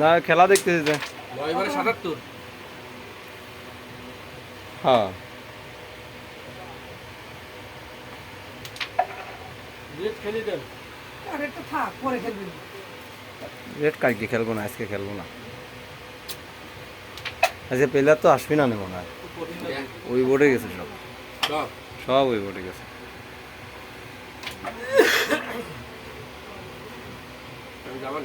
না খেলা দেখতেছি যে। নয় সাতাত্তর। হ্যাঁ। রেট খেলে দেন। আর একটা থাক পরে খেলবি। রেড কালকে খেলব না আজকে খেলব না। আজকে প্লেয়ার তো আসবি না মনে হয়? ওই বোর্ডে গেছে সব। সব? সব ওই বোর্ডে গেছে। যাবান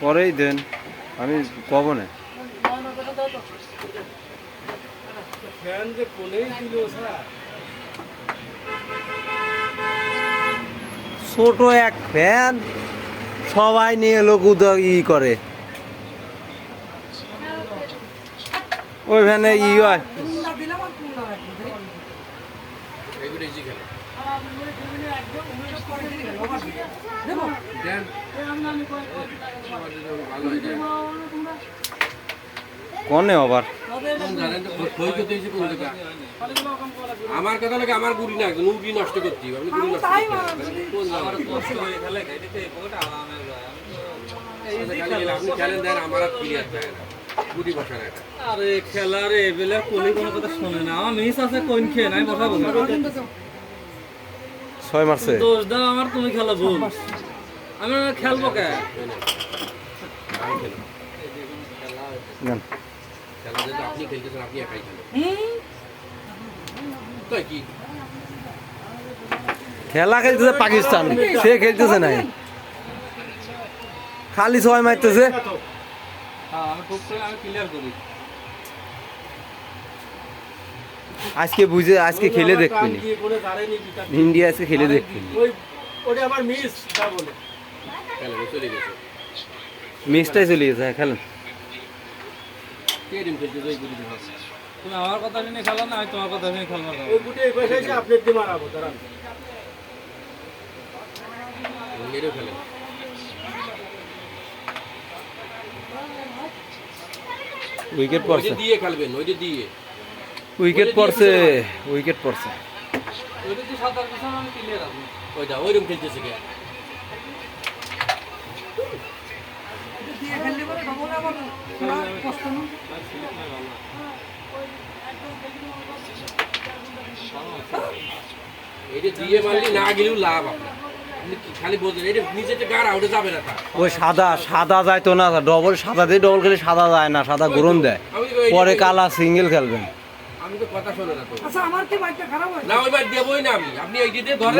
পরেই দেন আমি কব না। ফ্যান যে কোনেই দিল স্যার। ছোট এক ফ্যান সবাই নিয়ে লোক উদ- ই করে। ওই ফ্যানে ই হয়। কনে আবার? আমার কথা লাগে আমার গুড়ি না নুডি নষ্ট করতে আপনি গুড়ি নষ্ট করতে? আপনি খেলেন দেন আমার আর ক্লিয়ার যায় না গুড়ি বসান এটা আরে খেলা রে বেলে কোনি কোনো কথা শোনে না। আমার মিস আছে কোন খেয়ে নাই বসাবো না। ছয় মারছে। দোষ দাও আমার তুমি খেলা ভুল। আমি খেলব কে? নেন। খেলা যেহেতু আপনি খেলতেছেন আপনি একাই খেলেন। তাই কি? খেলা খেলতেছে পাকিস্তান সে খেলতেছে নাই। খালি ছয় মারতেছে। হ্যাঁ আমি ক্লিয়ার করি। আজকে বুঝে আজকে খেলে দেখবি কান দিয়ে করে দাঁড়ায়নি বিকাশ ইন্ডিয়া আজকে খেলে দেখবি ওই ওটা আমার মিস বলে। খেলেন চলে গেছে। হ্যাঁ খেলেন তুমি আমার কথা খেলো না আমি তোমার কথা শুনে খেলব না। ওই গুটি এই পয়সা এসে আপনার দিয়ে মারাবো দাঁড়ান। এটাও খেলেন উইকেট পড়ছে। দিয়ে খেলবেন ওই যে দিয়ে। উইকেট পড়ছে উইকেট পড়ছে। ওই দিয়ে মারলি না গেলেও লাভ আপনার। সাদা সাদা যায় তো না ডবল সাদা দিয়ে ডবল খেলে সাদা যায় না সাদা গরম দেয়। পরে কালা সিঙ্গেল খেলবেন। আমি তো কথা শোনা না আচ্ছা আমার কি বাইকটা খারাপ হয়? না ওই বাইক দেবই না আমি। আপনি এই দিয়ে ধরেন